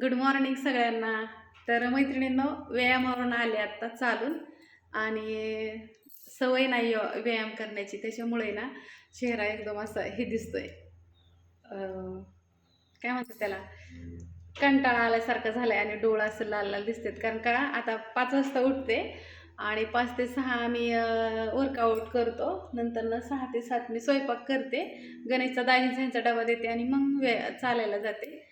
Good morning सगळ्यांना. तर मैत्रिणींनो व्यायामावरून आले आत्ता चालून. आणि सवय नाही हो व्यायाम करण्याची त्याच्यामुळे ना चेहरा एकदम असा हे दिसतोय. काय म्हणतात त्याला? कंटाळा आल्यासारखं झालाय आणि डोळा असं लाल लाल दिसतात. कारण का आता पाच वाजता उठते आणि पाच ते सहा आम्ही वर्कआउट करतो. नंतर ना सहा ते सात मी स्वयंपाक करते. गणेशचा दाजींचा डबा देते आणि मग वे चालायला जाते.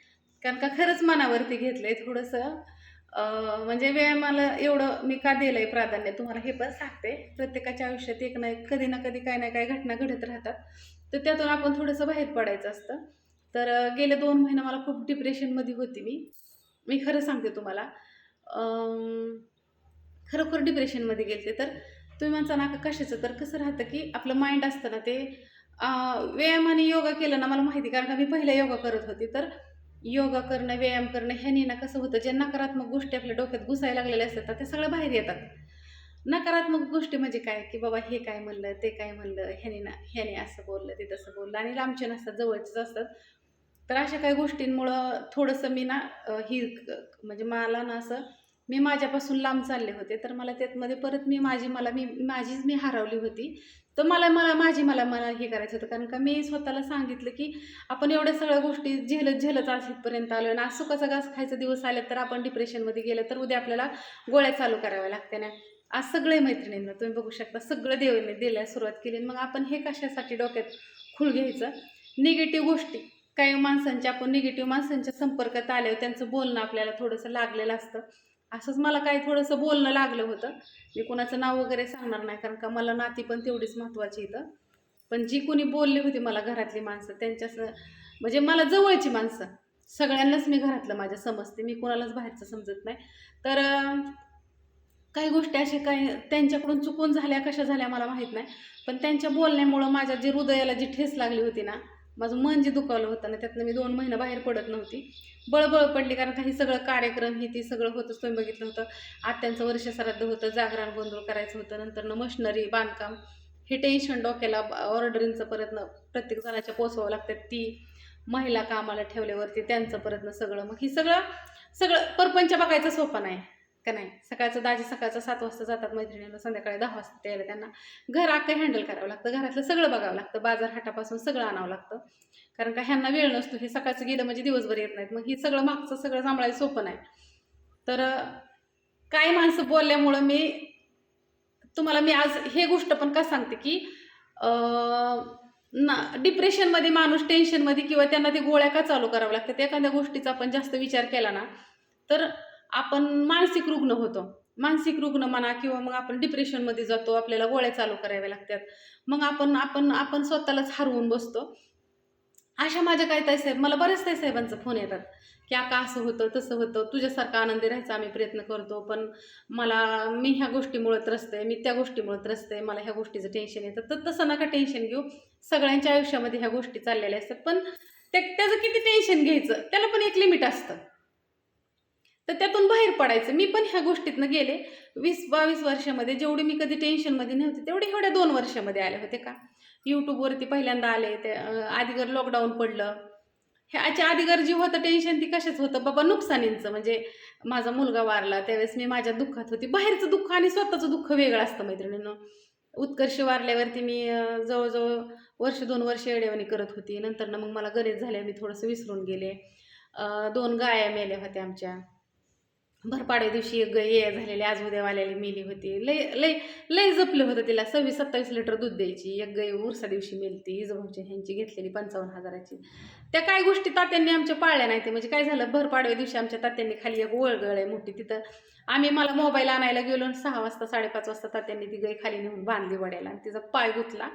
कारण का खरंच मनावरती घेतलंय थोडंसं. म्हणजे व्यायामाला एवढं मी का दिलंय प्राधान्य तुम्हाला हे पण सांगते. प्रत्येकाच्या आयुष्यात एक ना एक कधी ना कधी काही ना काही घटना घडत राहतात. तर त्यातून आपण थोडंसं बाहेर पडायचं असतं. तर गेले दोन महिने मला खूप डिप्रेशनमध्ये होती मी. मी खरं सांगते तुम्हाला. खरोखर डिप्रेशनमध्ये गेलते. तर तुम्ही म्हणता ना का कशाचं? तर कसं राहतं की आपलं माइंड असतं ना ते व्यायामाने व्यायाम आणि योगा केलं ना मला माहिती कारण का मी पहिला योगा करत होती. तर योगा करणं व्यायाम करणं ह्यानी ना कसं होतं जे नकारात्मक गोष्टी आपल्या डोक्यात घुसायला लागलेल्या असतात त्या ते सगळं बाहेर येतात. नकारात्मक गोष्टी म्हणजे काय? की बाबा हे काय म्हणलं ते काय म्हणलं ह्याने ना ह्याने असं बोललं ते तसं बोललं आणि लांबचे नसतात जवळचेच असतात. तर अशा काही गोष्टींमुळं थोडंसं मी ना ही म्हणजे मला ना असं मी माझ्यापासून लांब चालले होते. तर मला त्यातमध्ये परत मी माझी मला मी माझीच मी हरवली होती. तर मला मला माझी मला मला हे करायचं होतं. कारण का मी स्वतःला सांगितलं की आपण एवढ्या सगळ्या गोष्टी झेलत झेलत आज इथपर्यंत आलो आणि आज सुखाचा घास खायचा दिवस आले तर आपण डिप्रेशनमध्ये गेलं तर उद्या आपल्याला गोळ्या चालू कराव्या लागते ना. आज सगळे मैत्रिणींना तुम्ही बघू शकता सगळं देवाने दिल्या सुरुवात केली आणि मग आपण हे कशासाठी डोक्यात खुल घ्यायचं? निगेटिव्ह गोष्टी. काही माणसांच्या आपण निगेटिव्ह माणसांच्या संपर्कात आल्यावर त्यांचं बोलणं आपल्याला थोडंसं लागलेलं असतं. असंच मला काही थोडंसं बोलणं लागलं होतं. मी कोणाचं नाव वगैरे सांगणार नाही कारण का मला नाती पण तेवढीच महत्त्वाची इथं. पण जी कोणी बोलली होती मला घरातली माणसं त्यांच्यास म्हणजे मला जवळची माणसं सगळ्यांनाच मी घरातलं माझ्या समजते मी कोणालाच बाहेरचं समजत नाही. तर काही गोष्टी अशा काही त्यांच्याकडून चुकून झाल्या कशा झाल्या मला माहीत नाही. पण त्यांच्या बोलण्यामुळं माझ्या जे हृदयाला जी ठेस लागली होती ना माझं मन जे दुखावलं होतं ना त्यातनं मी दोन महिना बाहेर पडत नव्हती. बळबळ पडली कारण काही सगळं कार्यक्रम हे ते सगळं होतंच तुम्ही बघितलं होतं. आत्यांचं वर्ष श्राद्ध होतं जागरण गोंधळ करायचं होतं नंतर न मशनरी बांधकाम. हे टेन्शन डोक्याला ऑर्डरिंगचं परत न प्रत्येक जणाच्या पोचवावं लागतात. ती महिला कामाला ठेवल्यावरती त्यांचं परत न सगळं. मग ही सगळं सगळं परपंच बघायचं सोपा नाही. का नाही? सकाळचं दाजी सकाळचं सात वाजता जातात मैत्रिणीला संध्याकाळी दहा वाजता यायला त्यांना घर अख्खं हँडल करावं लागतं. घरातलं सगळं बघावं लागतं. बाजार हाटापासून सगळं आणावं लागतं. कारण का ह्यांना वेळ नसतो. हे सकाळचं गेलं म्हणजे दिवसभर येत नाहीत. मग हे सगळं मागचं सगळं सांभाळायला सोपं नाही. तर काही माणसं बोलल्यामुळं मी तुम्हाला मी आज हे गोष्ट पण का सांगते की ना डिप्रेशनमध्ये माणूस टेन्शनमध्ये किंवा त्यांना ते गोळ्या का चालू करावं लागतात? एखाद्या गोष्टीचा आपण जास्त विचार केला ना तर आपण मानसिक रुग्ण होतो. मानसिक रुग्ण म्हणा किंवा मग आपण डिप्रेशनमध्ये जातो आपल्याला गोळ्या चालू कराव्या लागतात. मग आपण आपण आपण स्वतःलाच हरवून बसतो. अशा माझ्या काय ताईसाहेब मला बऱ्याच ताईसाहेबांचा फोन येतात. की आका असं होतं तसं होतं. तुझ्यासारखा आनंदी राहायचा आम्ही प्रयत्न करतो पण मला मी ह्या गोष्टीमुळं त्रस्त आहे मी त्या गोष्टीमुळं त्रस्त आहे मला ह्या गोष्टीचं टेन्शन येतं. तर तसं नका टेन्शन घेऊ. सगळ्यांच्या आयुष्यामध्ये ह्या गोष्टी चाललेल्या असतात. पण त्या त्याचं किती टेन्शन घ्यायचं? त्याला पण एक लिमिट असतं. तर त्यातून बाहेर पडायचं. मी पण ह्या गोष्टीतनं गेले. वीस बावीस वर्षामध्ये जेवढी मी कधी टेन्शनमध्ये नव्हते तेवढे एवढ्या दोन वर्षामध्ये आले होते का? यूट्यूबवरती पहिल्यांदा आले ते आधीगर लॉकडाऊन पडलं. ह्याच्या आधीगर जी होतं टेन्शन ती कशाच होतं? बाबा नुकसानींचं. म्हणजे माझा मुलगा वारला त्यावेळेस मी माझ्या दुःखात होती. बाहेरचं दुःख आणि स्वतःचं दुःख वेगळं असतं मैत्रिणीनं. उत्कर्ष वारल्यावरती मी जवळजवळ वर्ष दोन वर्ष येडेवाणी करत होती. नंतर ना मग मला गरज झाल्या मी थोडंसं विसरून गेले. दोन गाया मेल्या होत्या आमच्या. भरपाड्या दिवशी एक गाय ये झालेली आज उद्यावाल्याला मेली होती. लय लय लय जपलं होतं तिला. सव्वीस सत्तावीस लिटर दूध द्यायची. एक गाय उरसा दिवशी मेलती. इजभाऊच्या ह्यांची घेतलेली पंचावन्न हजाराची. त्या काय गोष्टी तात्यांनी आमच्या पाळल्या नाही ते म्हणजे काय झालं? भरपाडव्या दिवशी आमच्या तात्यांनी खाली एक वळगळ आहे मोठी. तिथं आम्ही मला मोबाईल आणायला गेलो आणि सहा वाजता साडेपाच वाजता तात्यांनी ती गाय खाली नेऊन बांधली वड्याला आणि तिचा पाय गुतला.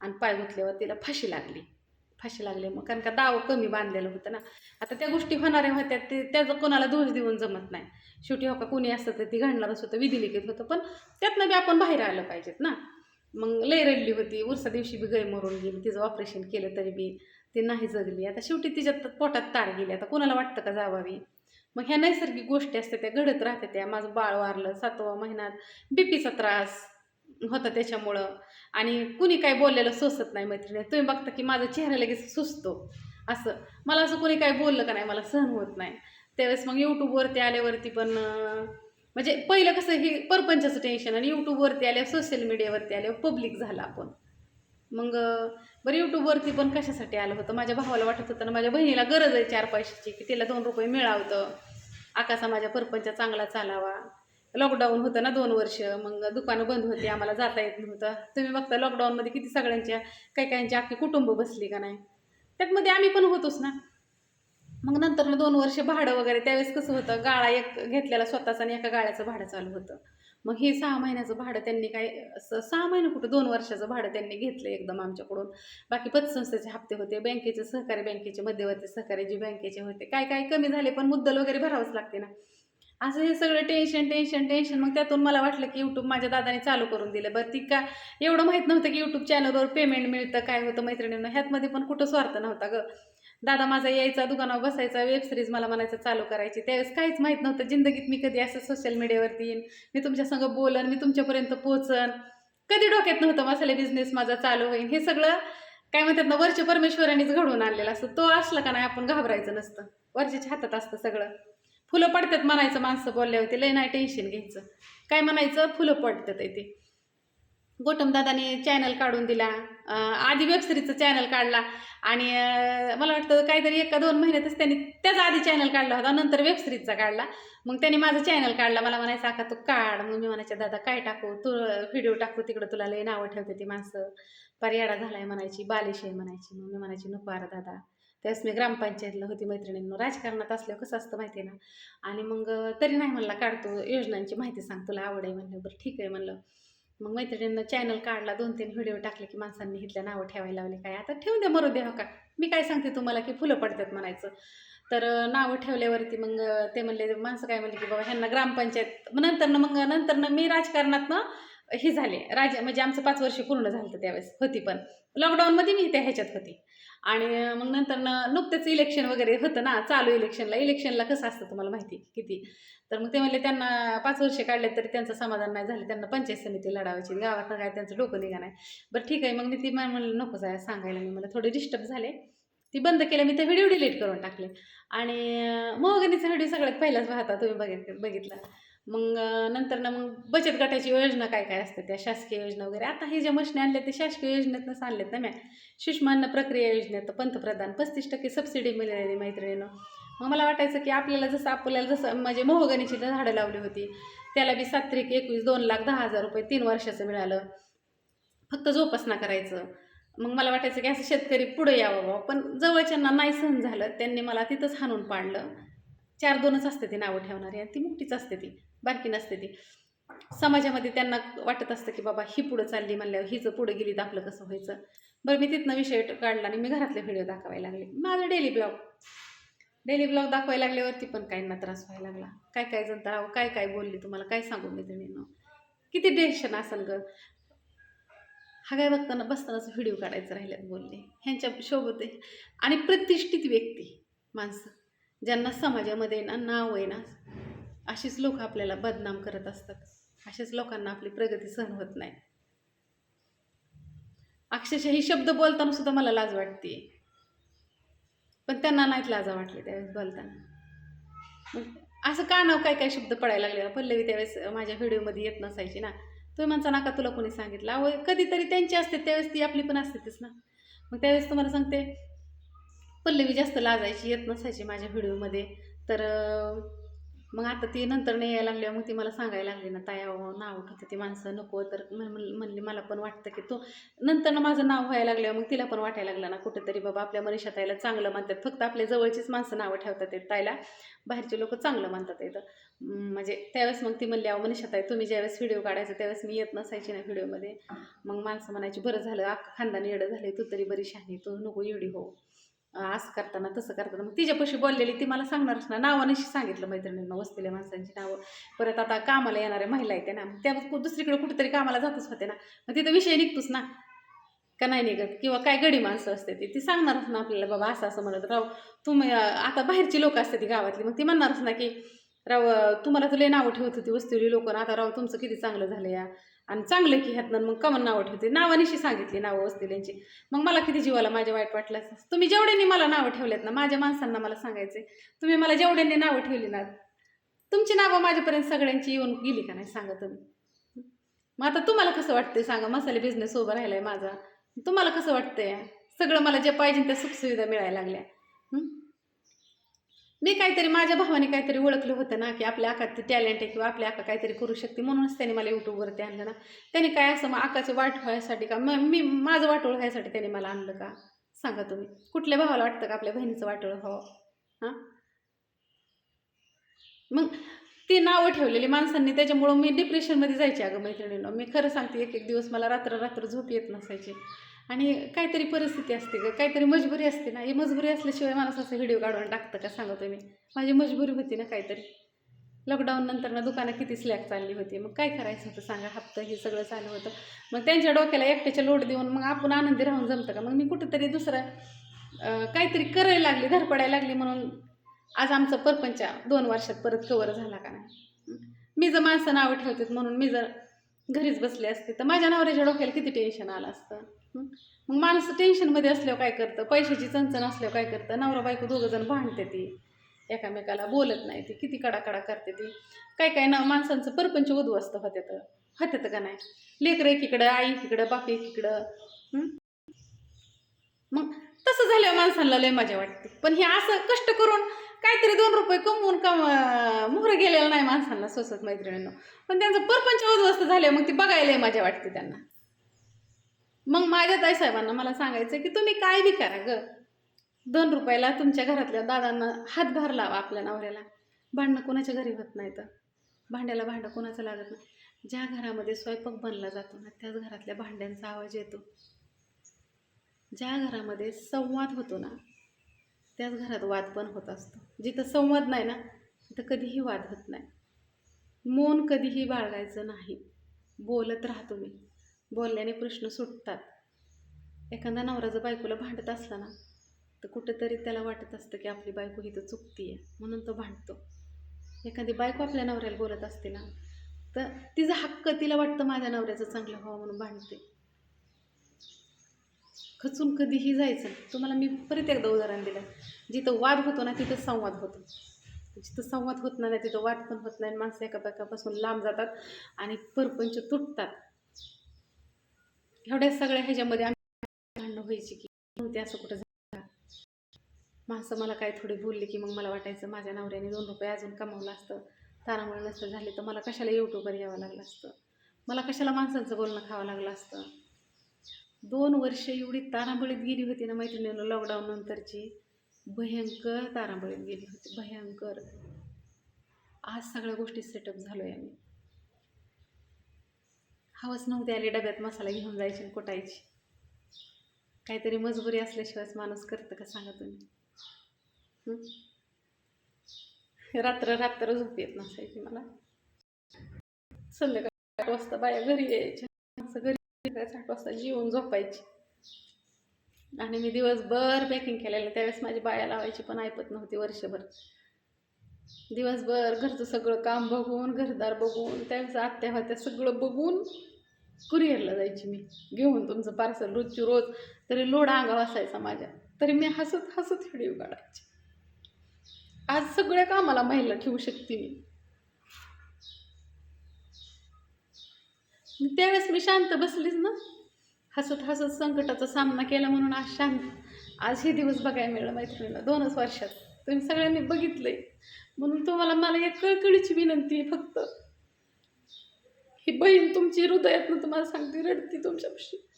आणि पाय गुतल्यावर तिला फाशी लागली. फाशी लागले मग. कारण का दाव कमी बांधलेलं होतं ना. आता त्या गोष्टी होणाऱ्या होत्या ते त्याचं कोणाला दोष देऊन जमत नाही. शेवटी हो का कोणी असतं तर ती घडणारच होतं विधिलिखित होतं. पण त्यातनं बी आपण बाहेर आलं पाहिजेत ना. मग लय रडली होती उरसा दिवशी बी गय मरून गेली तिचं ऑपरेशन केलं तरी बी ती नाही जगली. आता शेवटी तिच्यात पोटात तार गेली. आता कोणाला वाटतं का जावावी? मग ह्या नैसर्गिक गोष्टी असतात त्या घडत राहतात त्या. माझं बाळ वारलं सातवा महिन्यात बीपीचा त्रास. होतं त्याच्यामुळं. आणि कुणी काय बोललेलं सोसत नाही मैत्रिणी. तुम्ही बघता की माझा चेहरा लगेच सुचतो असं. मला असं कोणी काही बोललं का नाही मला सहन होत नाही. त्यावेळेस मग यूट्यूबवरती आल्यावरती पण म्हणजे पहिलं कसं हे परपंचाचं टेन्शन आणि यूट्यूबवरती आल्यावर सोशल मीडियावरती आल्यावर पब्लिक झाला आपण. मग बरं यूट्यूबवरती पण कशासाठी आलं होतं? माझ्या भावाला वाटत होतं ना माझ्या बहिणीला गरज आहे चार पैशाची की तिला दोन रुपये मिळावतं. आकासा माझ्या परपंचा चांगला चालावा. लॉकडाऊन होतं ना दोन वर्ष. मग दुकानं बंद होती आम्हाला जाता येत नव्हतं. तुम्ही बघता लॉकडाऊनमध्ये किती सगळ्यांच्या काही काहींची अख्खी कुटुंब बसली का नाही? त्यातमध्ये आम्ही पण होतोच ना. मग नंतर दोन वर्ष भाडं वगैरे त्यावेळेस कसं होतं गाळा एक घेतलेला स्वतःचा आणि एका गाळ्याचं भाडं चालू होतं. मग हे सहा महिन्याचं भाडं त्यांनी काय असं सहा महिने कुठं दोन वर्षाचं भाडं त्यांनी घेतलं एकदम आमच्याकडून. बाकी पतसंस्थेचे हप्ते होते बँकेचे सहकारी बँकेचे मध्यवर्ती सहकारी जे बँकेचे होते काय काय कमी झाले पण मुद्दल वगैरे भरावंच लागते ना. असं हे सगळं टेन्शन टेन्शन टेन्शन मग त्यातून मला वाटलं की यूट्यूब माझ्या दादाने चालू करून दिलं. बरं ती का एवढं माहीत नव्हतं की यूट्यूब चॅनलवर पेमेंट मिळतं काय होतं मैत्रिणींना. ह्यातमध्ये पण कुठं स्वार्थ नव्हता गं. दादा माझा यायचा दुकानावर बसायचा वेब सिरीज मला म्हणायचं चालू करायची. त्यावेळेस काहीच माहीत नव्हतं. जिंदगीत मी कधी असं सोशल मीडियावरती येईन. मी तुमच्या संग बोलन मी तुमच्यापर्यंत पोहोचन कधी डोक्यात नव्हतं मसाले बिझनेस माझा चालू होईल हे सगळं काय म्हणतात ना वरच्या परमेश्वरानेच घडवून आणलेलं असतं. तो असला का नाही आपण घाबरायचं नसतं. वरच्याच्या हातात असतं सगळं. फुलं पडतात म्हणायचं माणसं बोलल्या होते लय नाही टेन्शन घ्यायचं. काय म्हणायचं? फुलं पडतात आहे ते. गोटमदादाने चॅनल काढून दिला. आधी वेबसिरीजचं चॅनल काढला. आणि मला वाटतं काहीतरी एका दोन महिन्यातच त्यांनी त्याचा आधी चॅनल काढला होता. नंतर वेबसिरीजचा काढला. मग त्यांनी माझं चॅनल काढला. मला म्हणायचं आका तू काढ. मग मी म्हणायचं दादा काय टाकू? तू व्हिडिओ टाकू तिकडं तुला लय नावं ठेवते ती माणसं. पर्याडा झालाय म्हणायची बालिश आहे म्हणायची. मग मी म्हणायची नको अरे दादा. त्यावेळेस मी ग्रामपंचायतला होती मैत्रिणींनो. राजकारणात असल्यावर कसं असतं माहिती आहे ना? आणि मग तरी नाही म्हणला काढतो योजनांची माहिती सांग तुला आवड आहे म्हणलं. बरं ठीक आहे म्हणलं. मग मैत्रिणींना चॅनल काढला दोन तीन व्हिडिओ टाकले की माणसांनी इथल्या नावं ठेवायला लावले. काय आता ठेवून द्या मरू द्या हो का? मी काय सांगते तुम्हाला की फुलं पडतात म्हणायचं. तर नावं ठेवल्यावरती मग ते म्हणले माणसं काय म्हणले की बाबा ह्यांना ग्रामपंचायत मग नंतरनं मग नंतरनं मी राजकारणातनं हे झाले. राज म्हणजे आमचं पाच वर्ष पूर्ण झालं होतं त्यावेळेस. होती पण. लॉकडाऊनमध्ये मी त्या ह्याच्यात होती. आणि मग नंतर नुकतेच इलेक्शन वगैरे होतं ना चालू इलेक्शनला इलेक्शनला कसं असतं तुम्हाला माहिती किती? तर मग ते म्हणले त्यांना पाच वर्ष काढले तरी त्यांचं समाधान नाही झालं. त्यांना पंचायत समिती लढावायची गावात काय त्यांचं डोकं निघा नाही. बरं ठीक आहे. मग मी ती म्हणलं नको जाय सांगायला मी मला थोडे डिस्टर्ब झाले. ती बंद केलं मी ते व्हिडिओ डिलीट करून टाकले. आणि मोहगनीचा व्हिडिओ सगळ्यात पहिलाच पाहता तुम्ही बघित बघितला. मग नंतर ना मग बचत गटाची योजना काय काय असते त्या? शासकीय योजना वगैरे. आता हे ज्या मशनी आणल्या ते शासकीय योजनेतनंच आणलेत ना मॅ सूक्ष्म प्रक्रिया योजनेत पंतप्रधान पस्तीस टक्के सबसिडी मिळाली मैत्रिणीनं. मग मला वाटायचं की आपल्याला जसं आपल्याला जसं म्हणजे मोहगणीची झाडं लावली होती. त्याला बी सात त्रिक एकवीस दोन लाख दहा हजार रुपये तीन वर्षाचं मिळालं. फक्त जोपासना करायचं. मग मला वाटायचं की असं शेतकरी पुढे यावं पण जवळच्यांना नाही सहन झालं. त्यांनी मला तिथंच हाणून पाडलं. चार दोनच असते ती नावं ठेवणारी आणि ती मोठीच असते ती बारकी नसते ती. समाजामध्ये त्यांना वाटत असतं की बाबा ही पुढं चालली म्हणल्यावर हिचं पुढं गेली तर आपलं कसं व्हायचं. बरं मी तिथनं विषय काढला आणि मी घरातले व्हिडिओ दाखवायला लागले. माझं डेली ब्लॉग. डेली ब्लॉग दाखवायला लागल्यावरती पण काहींना त्रास व्हायला लागला. काय काय जण तर अहो, काय काय बोलली तुम्हाला काय सांगू मी तुम्ही किती टेन्शन असेल ग. हा काय बघताना बसतानाच व्हिडिओ काढायचं राहिल्यात बोलले ह्यांच्या सोबत आहे. आणि प्रतिष्ठित व्यक्ती माणसं. ज्यांना समाजामध्ये ना नाव आहे ना अशीच लोक आपल्याला बदनाम करत असतात. अशाच लोकांना आपली प्रगती सहन होत नाही. अक्षरशः ही शब्द बोलताना सुद्धा मला लाज वाटते पण त्यांना नाहीत लाजा वाटली त्यावेळेस बोलताना. मग असं का नाव काय काय शब्द पडायला लागले? पल्लवी त्यावेळेस माझ्या व्हिडिओमध्ये येत नसायची ना. तुम्ही म्हणता नाका तुला कोणी सांगितलं. अहो कधीतरी त्यांची असते त्यावेळेस ती आपली पण असतेच ना. मग त्यावेळेस तुम्हाला सांगते पल्लवी जास्त लाजायची येत नसायची माझ्या व्हिडिओमध्ये. तर मग आता ती नंतर नाही यायला लागल्यावर मग ती मला सांगायला लागली ना ताया अहो, नाव उठवते ती माणसं नको. तर म्हण- म्हणली मला पण वाटतं की तो नंतर ना माझं नाव व्हायला लागल्यावर मग तिला पण वाटायला लागलं ना कुठेतरी बाबा आपल्या मनीषा ताईला चांगलं मानतात फक्त आपल्या जवळचीच माणसं नावं ठेवतात येत ताईला. बाहेरचे लोक चांगलं मानतात येतं म्हणजे त्यावेळेस मग ती म्हणली अहो मनीषा ताई तुम्ही ज्यावेळेस व्हिडिओ काढायचा त्यावेळेस मी येत नसायची ना व्हिडिओमध्ये. मग माणसं म्हणायची बरं झालं अख्खा खानदान येडं झाले तू तरी बरी शहाणी तू नको एवढी हो. असं करताना तसं करताना. मग तिच्यापाशी बोललेली ती मला सांगणारच ना नावानशी सांगितलं मैत्रिणींना वसलेल्या माणसांची नावं. परत आता कामाला येणाऱ्या महिला आहेत ना त्या दुसरीकडे कुठेतरी कामाला जातच होते ना. मग तिथं विषय निघतोच ना. का नाही निघत? किंवा काय गडी माणसं असते ती. ती सांगणारच ना आपल्याला बाबा असं असं म्हणत राव तुम्ही आता बाहेरची लोक असते ती गावातली. मग ती म्हणणारच ना की राव तुम्हाला तर लय नावं ठेवत होती वस्तीवली लोक. आता राव तुमचं किती चांगलं झालं या. आणि चांगलं की ह्यातनं मग कमन नावं ठेवते. नावानिशी सांगितली नावं वस्तील्यांची मग मला किती जीवाला माझ्या वाईट वाटलं तुम्ही जेवढ्यांनी मला नावं ठेवलेत ना माझ्या माणसांना मला सांगायचे तुम्ही मला जेवढ्यांनी नावं ठेवली ना तुमची नावं माझ्यापर्यंत सगळ्यांची येऊन गेली का नाही सांगा तुम्ही. मग आता तुम्हाला कसं वाटतंय सांगा मसाले बिझनेस उभा राहिलाय माझा. तुम्हाला कसं वाटतंय? सगळं मला जे पाहिजे त्या सुखसुविधा मिळायला लागल्या. हं? मी काहीतरी माझ्या भावाने काहीतरी ओळखलं होतं ना की आपल्या आकात टॅलेंट आहे किंवा आपल्या आका काहीतरी करू शकते. म्हणूनच त्याने मला यूट्यूबवरती आणलं ना. त्याने काय असं मग आकाचे वाट व्हायसाठी का? मग मी माझं वाटोळ व्हायसाठी त्याने मला आणलं का? सांगा तुम्ही. कुठल्या भावाला वाटतं का आपल्या बहिणीचं वाटोळ व्हावं हां? मग ती नावं ठेवलेली माणसांनी त्याच्यामुळं मी डिप्रेशनमध्ये जायची अगं मैत्रिणीनं. मी खरं सांगते एक एक दिवस मला रात्र रात्र झोप येत नसायची. आणि काहीतरी परिस्थिती असते ग काहीतरी मजबुरी असते ना? ही मजबुरी असल्याशिवाय माणूस असं व्हिडिओ काढून टाकतं का? सांगतो तुम्ही. माझी मजबुरी होती ना काहीतरी. लॉकडाऊन नंतर ना दुकानं किती स्लॅक चालली होती. मग काय करायचं होतं? सांगा. हप्तं हे सगळं चालू होतं. मग त्यांच्या डोक्याला एकट्याच्या लोट देऊन मग आपण आनंदी राहून जमतं का? मग मी कुठेतरी दुसरं काहीतरी करायला लागली धडपडायला लागली म्हणून आज आमचा परपंच दोन वर्षात परत कवर झाला का नाही? मी जर माणसं नावं ठेवतात म्हणून मी जर घरीच बसले असते. तर माझ्या नवऱ्याच्या डोक्याला किती टेन्शन आलं असतं. मग माणसं टेन्शनमध्ये असल्यावर काय करतं? पैशाची चणचण असल्यावर काय करतं? नवरा बायको दोघं जण भांडते ती. एकामेकाला बोलत नाही ती. किती कडाकडा करते ती. काय काय ना माणसांचं परपंच वधू होते तर होते का नाही? लेकरं एकीकडं आई एकीकडं बाप एकीकडं. मग तसं झाल्यावर माणसांना लय मजा वाटते. पण हे असं कष्ट करून काहीतरी दोन रुपये कमवून कम मोहर गेलेलं नाही माणसांना सोसत मैत्रिणींना. पण त्यांचं परपंच उद्ध्वस्त झाले मग ती बघायला लय मजा वाटते त्यांना. मग माझ्या ताईसाहेबांना मला सांगायचं की तुम्ही काय बी करा ग. दोन रुपयाला तुमच्या घरातल्या दादांना हातभार लावा आपल्या नवऱ्याला. भांडणं कोणाच्या घरी होत नाही तर. भांड्याला भांडं कोणाचं लागत नाही. ज्या घरामध्ये स्वयंपाक बनला जातो ना त्याच घरातल्या भांड्यांचा आवाज येतो. ज्या घरामध्ये संवाद होतो ना त्याच घरात वाद पण होत असतो. जिथं संवाद नाही ना तिथं कधीही वाद होत नाही. मौन कधीही बाळगायचं नाही. बोलत राहा तुम्ही बोलल्याने प्रश्न सुटतात. एखादा नवराचं बायकोला भांडत असला ना तर कुठंतरी त्याला वाटत असतं की आपली बायको ही तर चुकती आहे म्हणून तो भांडतो. एखादी बायको आपल्या नवऱ्याला बोलत असते ना तर तिचा हक्क तिला वाटतं माझ्या नवऱ्याचं चांगलं व्हावं म्हणून भांडते. खचून कधीही जायचं. तुम्हाला मी परत एकदा उदाहरण दिलं. जिथं वाद होतो ना तिथं संवाद होतो. जिथं संवाद होत नाही तिथं वाद पण होत नाही. माणसं एकापेकापासून लांब जातात आणि परपंच तुटतात. एवढ्या सगळ्या ह्याच्यामध्ये आम्ही भांडणं व्हायची की नव्हते असं कुठं झालं? माणसं मला काय थोडी बोलली की मग मला वाटायचं माझ्या नवऱ्याने दोन रुपये अजून कमावलं असतं. तारामुळे नसतं झाले तर मला कशाला यूट्यूबवर यावं लागलं असतं? मला कशाला माणसांचं बोलणं खावं लागलं असतं? दोन वर्ष एवढी तारांबळीत गेली होती ना मैत्रिणीनं लॉकडाऊन नंतरची. भयंकर तारांबळीत गेली होती भयंकर. आज सगळ्या गोष्टी सेटअप झालो आहे आम्ही. हवंच नव्हती आली डब्यात मसाला घेऊन जायची आणि कुटायची. काहीतरी मजबुरी असल्याशिवायच माणूस करतं का सांगा तुम्ही? रात्र रात्र झोप येत नसायची मला. संध्याकाळी आठ वाजता बाया घरी यायच्या. घरी यायचं आठ वाजता जेवून झोपायची. आणि मी दिवसभर पॅकिंग केलेलं. त्यावेळेस माझी बाया लावायची पण ऐपत नव्हती वर्षभर. दिवसभर घरचं सगळं काम बघून घरदार बघून त्यावेळेस आत्या होत्या सगळं बघून कुरिअरला जायची मी. घेऊन तुमचं पार्सल रोजची रोज. तरी लोड अंगावर असायचा माझ्या. तरी मी हसत हसत व्हिडिओ काढायची. आज सगळ्या कामाला महिला ठेवू शकते मी. त्यावेळेस मी शांत बसलीच ना. हसत हसत संकटाचा सामना केला म्हणून आज शांत. आज हे दिवस बघायला मिळलं मैत्रिणीला दोनच वर्षात. तुम्ही सगळ्यांनी बघितलंय. म्हणून तुम्हाला मला एक कळकळीची विनंती आहे फक्त. ही बहीण तुमची हृदयातनं तुम्हाला सांगते रडती तुमच्यापाशी.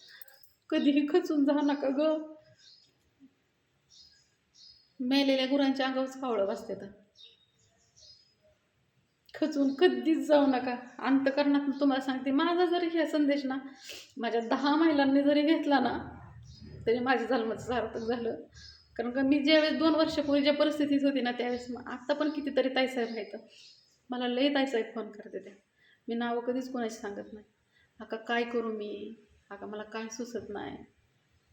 कधीही खचून जा नका ग. मेलेल्या गुरांच्या अंगावरच कावळं बसते तर खचून कधीच जाऊ नका. अंतकरणात तुम्हाला सांगते माझा जरी ह्या संदेश ना माझ्या दहा महिलांनी जरी घेतला ना तरी माझ्या जन्माचं सार्थक झालं. कारण का मी ज्यावेळेस दोन वर्षापूर्वी ज्या परिस्थितीत होती ना त्यावेळेस मग आत्ता पण कितीतरी ताईसाहेब आहेत. मला लई ताईसाहेब फोन करते त्या. मी नावं कधीच कोणाशी सांगत नाही. अका काय करू मी? अका मला काय सुचत नाही?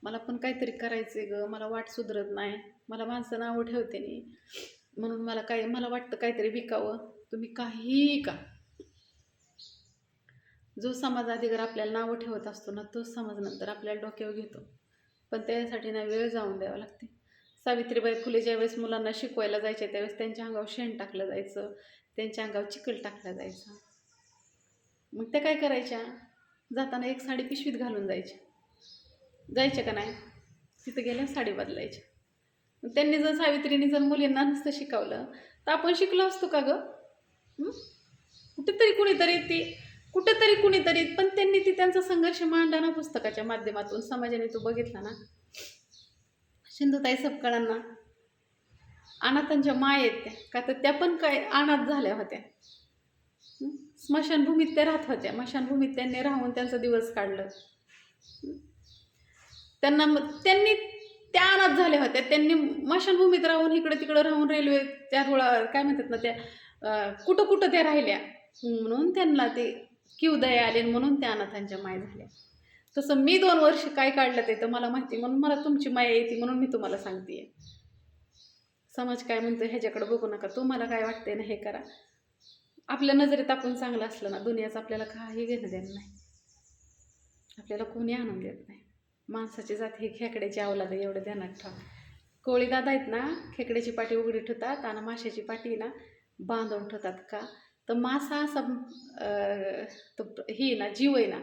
मला पण काहीतरी करायचं आहे ग मला वाट सुधरत नाही. मला माणसं नावं ठेवते नाही म्हणून मला काय मला वाटतं काहीतरी विकावं. तुम्ही काहीही का? जो समाज अधिकार आपल्याला नावं ठेवत असतो ना तोच समाज नंतर आपल्याला डोक्यावर घेतो. पण त्यासाठी ना वेळ जाऊन द्यावा लागते. सावित्रीबाई फुले ज्यावेळेस मुलांना शिकवायला जायचे त्यावेळेस त्यांच्या अंगावर शेण टाकलं जायचं त्यांच्या अंगावर चिकल टाकलं जायचं. मग त्या काय करायच्या? जाताना एक साडी पिशवीत घालून जायच्या. जायच्या का नाही? तिथं गेल्या साडी बदलायच्या. मग त्यांनी जर सावित्रीने जर मुलींना नसतं शिकवलं तर आपण शिकलो असतो का गं? कुठेतरी कुणीतरी ती कुठेतरी कुणीतरी पण त्यांनी ती त्यांचा संघर्ष मांडला ना पुस्तकाच्या माध्यमातून समाजाने तो बघितला ना. सिंधुताई सपकाळांना अनाथांच्या माय आहेत त्या का तर त्या पण काय अनाथ झाल्या होत्या. स्मशानभूमीत त्या राहत होत्या स्मशानभूमीत त्यांनी राहून त्यांचा दिवस काढलं. त्यांना मग त्यांनी त्या अनाथ झाल्या होत्या त्यांनी स्मशानभूमीत राहून इकडं तिकडं राहून रेल्वे त्या रुळा काय म्हणतात ना त्या कुठं कुठं त्या राहिल्या. म्हणून त्यांना ते किवदय आले म्हणून त्या अनाथांच्या माय झाल्या. तसं मी दोन वर्ष काय काढलं ते तर मला माहिती म्हणून मला तुमची माया येते म्हणून मी तुम्हाला सांगते समाज काय म्हणतो ह्याच्याकडे बघू नका. तुम्हाला काय वाटतंय ना हे करा. आपल्या नजरेत आपण चांगलं असलं ना दुनियाचं आपल्याला काही घेणं देणं नाही. आपल्याला कोणी आणून देत नाही. माणसाची जात हे खेकड्याची अवलाद आहे एवढं ध्यानात ठेवा. कोळी दादा आहेत ना खेकड्याची पाठी उघडी ठेवतात आणि माशाची पाठी ना बांधून ठेवतात का? तर मासा असा तो ही ना जीव आहे ना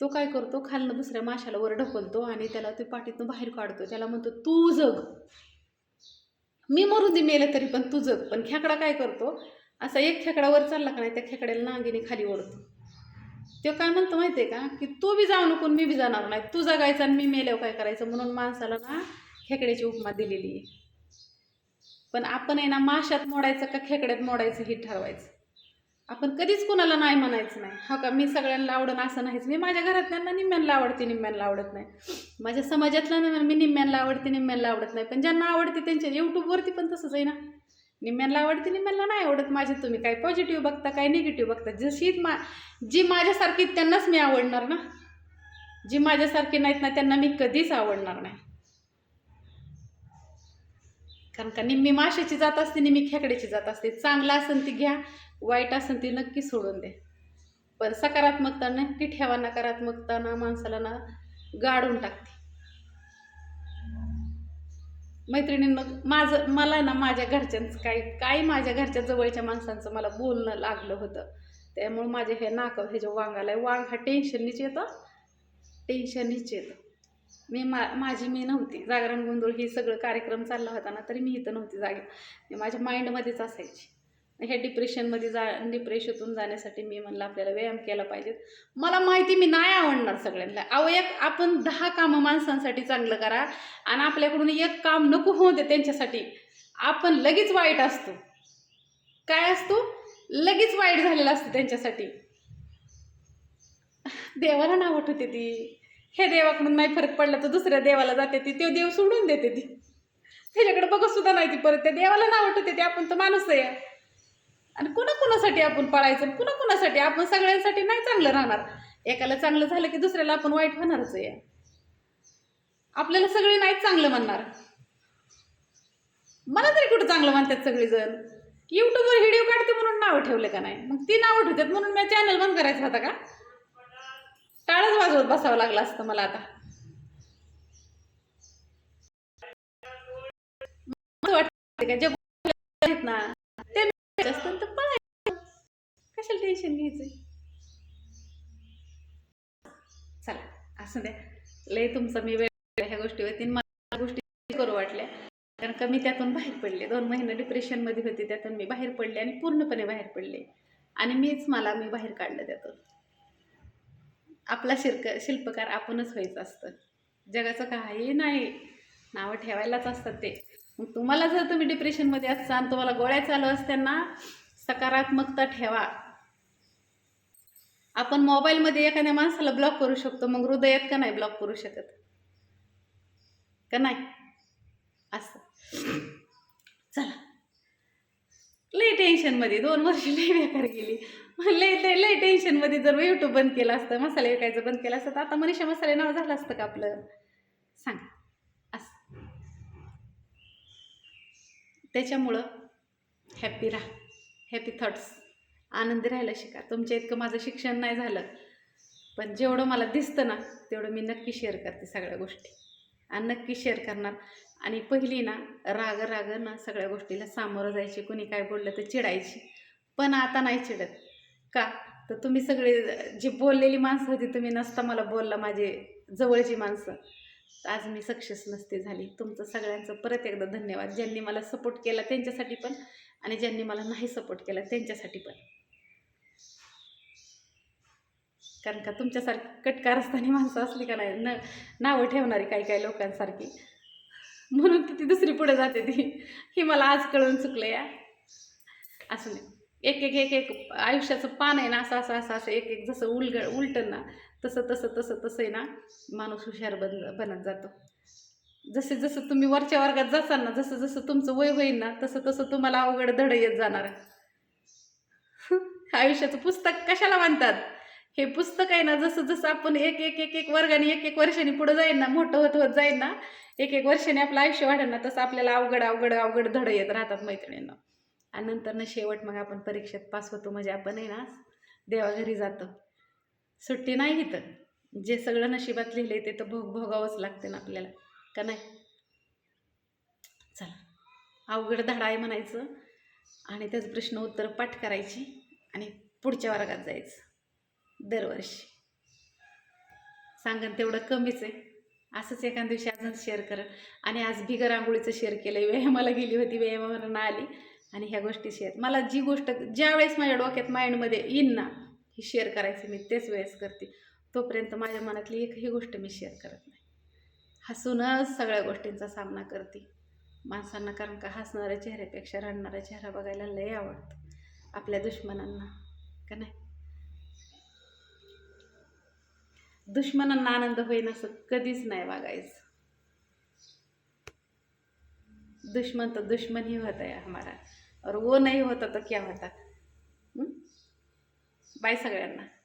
तो काय करतो खालनं दुसऱ्या माशाला वर ढकलतो आणि त्याला ते पाठीतून बाहेर काढतो. त्याला म्हणतो तू जग. मी मरून दे मेलं तरी पण तू जग. पण खेकडा काय करतो असा एक खेकडा वर चालला का नाही त्या खेकड्याला नांगीने खाली ओढतो. तो काय म्हणतो माहिती आहे का की तू बी जाऊ नको मी बी जाणार नाही. तू जगायचं आणि मी मेल्यावर काय करायचं? म्हणून माणसाला ना खेकड्याची उपमा दिलेली आहे. पण आपण आहे ना माशात मोडायचं का खेकड्यात मोडायचं हे ठरवायचं. आपण कधीच कुणाला नाही म्हणायचं नाही. हो का मी सगळ्यांना आवडण असं नाहीच. मी माझ्या घरातल्यांना निम्म्यांना आवडते निम्म्यांना आवडत नाही. माझ्या समाजातल्या मी निम्म्यांना आवडते निम्म्यांना आवडत नाही. पण ज्यांना आवडते त्यांच्या यूट्यूबवरती पण तसंच आहे ना. निम्म्यांना आवडते निम्म्यांना नाही आवडत माझे तुम्ही. काय पॉझिटिव्ह बघता काय निगेटिव्ह बघता. जशी मा जी माझ्यासारखी त्यांनाच मी आवडणार ना. जी माझ्यासारखी नाहीत ना त्यांना मी कधीच आवडणार नाही. कारण का निम्मी माशाची जात असते निम्मी खेकड्याची जात असते. चांगलं असेल ती घ्या वाईट असेल ती नक्की सोडून दे पण सकारात्मकता नक्की ठेवा नकारात्मकता ना माणसाला ना गाडून टाकते. मैत्रिणींना माझं मला ना माझ्या घरच्यांचं काही काही माझ्या घरच्या जवळच्या माणसांचं मला बोलणं लागलं होतं. त्यामुळे माझे हे नाकं हे जे वांगाला आहे वांग हा टेन्शननीच येतं. टेन्शननीच येतं. मी मा माझी मी नव्हती. जागरण गोंधळ ही सगळं कार्यक्रम चालला होता ना तरी मी इथं नव्हती जागे मी म्हणजे माझ्या माइंडमध्येच असायची. ह्या डिप्रेशनमध्ये जा डिप्रेशनतून जाण्यासाठी मी म्हणलं आपल्याला व्यायाम केला पाहिजे मला माहिती मी नाही आवडणार सगळ्यांना. अहो एक आपण दहा कामं माणसांसाठी चांगलं करा आणि आपल्याकडून एक काम नको होऊ दे त्यांच्यासाठी. आपण लगेच वाईट असतो. काय असतो? लगेच वाईट झालेलं असतं त्यांच्यासाठी. देवाला नाव होते ती. हे देवाकडून नाही फरक पडला तर दुसऱ्या देवाला जाते ती तो देव सोडून देते ती. त्याच्याकडे बघत सुद्धा नाही ती परत. त्या देवाला नाव ठेवते ते आपण तर माणूस आहे. आणि कुणा कुणासाठी आपण पळायचं? कुणा कुणासाठी आपण सगळ्यांसाठी नाही चांगलं राहणार. एकाला चांगलं झालं की दुसऱ्याला आपण वाईट होणारच आहे. आपल्याला सगळे नाही चांगलं म्हणणार. मला तरी कुठं चांगलं म्हणतात सगळेजण? यूट्यूबवर व्हिडिओ काढते म्हणून नावं ठेवले का नाही? मग ती नावं ठेवतात म्हणून मी चॅनल बंद करायचा होता का? टाळच वाजवत बसावं लागलं असतं मला आता. वाटतं जे आहेत ना ते असतं तर पळायचं कशाला टेन्शन घ्यायचं चला असं द्या. लय तुमचा मी वेळ ह्या गोष्टीवरती मला गोष्टी करू वाटल्या. कारण का मी त्यातून बाहेर पडले. दोन महिने डिप्रेशनमध्ये होते त्यातून मी बाहेर पडले आणि पूर्णपणे बाहेर पडले. आणि मीच मला मी बाहेर काढलं त्यातून. आपला शिल्प शिल्पकार आपणच व्हायचं असतं. जगाचं काही नाही. नावं ठेवायलाच असतात ते. मग तुम्हाला जर तुम्ही डिप्रेशनमध्ये असाल तुम्हाला गोळ्या चालू असताना सकारात्मकता ठेवा. आपण मोबाईलमध्ये एखाद्या माणसाला ब्लॉक करू शकतो. मग हृदयात का नाही ब्लॉक करू शकत? का नाही? असं. चला. लई टेन्शनमध्ये दोन वर्ष लई बेकार गेली. लय लय लय टेन्शनमध्ये जर यूट्यूब बंद केलं असतं मसाले विकायचं बंद केलं असतं तर आता मनीषा मसाले नाव झालं असतं का आपलं? सांग. असं. त्याच्यामुळं हॅपी राहा. हॅपी थॉट्स आनंदी राहायला शिका. तुमच्या इतकं माझं शिक्षण नाही झालं. पण जेवढं मला दिसतं ना तेवढं मी नक्की शेअर करते सगळ्या गोष्टी. आणि नक्की शेअर करणार. आणि पहिली ना राग राग ना सगळ्या गोष्टीला सामोरं जायची. कोणी काय बोललं तर चिडायची. पण आता नाही चिडत. का? तर तुम्ही सगळे जी बोललेली माणसं होती तुम्ही नसता मला बोलला माझे जवळची माणसं. आज मी सक्सेस नसते झाली. तुमचं सगळ्यांचं परत एकदा धन्यवाद. ज्यांनी मला सपोर्ट केला त्यांच्यासाठी पण आणि ज्यांनी मला नाही सपोर्ट केला त्यांच्यासाठी पण. कारण का तुमच्यासारखी कटकार असताना माणसं असली का नाही? न नावं ठेवणारी काही काही लोकांसारखी. म्हणून तर ती दुसरी पुढे जाते ती. ही मला आज कळून चुकलं या असं नाही एक एक एक एक आयुष्याचं पान आहे ना असं असं असं असं एक एक जसं उलग उलटन ना तसं तसं तसं तसं आहे ना माणूस हुशार बन बनत जातो. जसे जसं तुम्ही वरच्या वर्गात जासाल ना जसं जसं तुमचं वय होईल ना तसं तसं तुम्हाला अवघड धड येत जाणार. आयुष्याचं पुस्तक कशाला म्हणतात? हे पुस्तक आहे ना जसं जसं आपण एक एक एक एक वर्गाने एक एक वर्षाने पुढे जाईल ना मोठं होत होत जाईल ना एक एक वर्षाने आपलं आयुष्य वाढेल ना तसं आपल्याला अवघड अवघड अवघड धड येत राहतात मैत्रिणींना. आणि नंतर ना शेवट मग आपण परीक्षेत पास होतो. म्हणजे आपण आहे ना देवाघरी जातो. सुट्टी नाही इथं. जे सगळं नशिबात लिहिलं ते तर भोग भोगावंच लागते ना आपल्याला. का नाही? चला. अवघड धडा आहे म्हणायचं. आणि त्याचं प्रश्न उत्तर पाठ करायची आणि पुढच्या वर्गात जायचं. दरवर्षी. सांगन तेवढं कमीच आहे. असंच एका दिवशी अजून शेअर कर आणि आज बिगर आंघोळीचं शेअर केलं आहे व्यायामाला गेली होती. व्यायामावरून आली. आणि ह्या गोष्टी शेअर मला जी गोष्ट ज्या वेळेस माझ्या डोक्यात माइंडमध्ये येईन ना ही शेअर करायची मी तेच वेळेस करते. तोपर्यंत माझ्या मनातली एकही गोष्ट मी शेअर करत नाही. हसूनच सगळ्या गोष्टींचा सामना करते. माणसांना कारण का हसणाऱ्या चेहऱ्यापेक्षा रडणारा चेहरा बघायला लय आवडतं. आपल्या दुश्मनांना का नाही? दुश्मनांना आनंद होईन असं कधीच नाही वागायचं. दुश्मन तो दुश्मन ही होता है हमारा और वो नहीं होता तो क्या होता? बाय सगळ्यांना.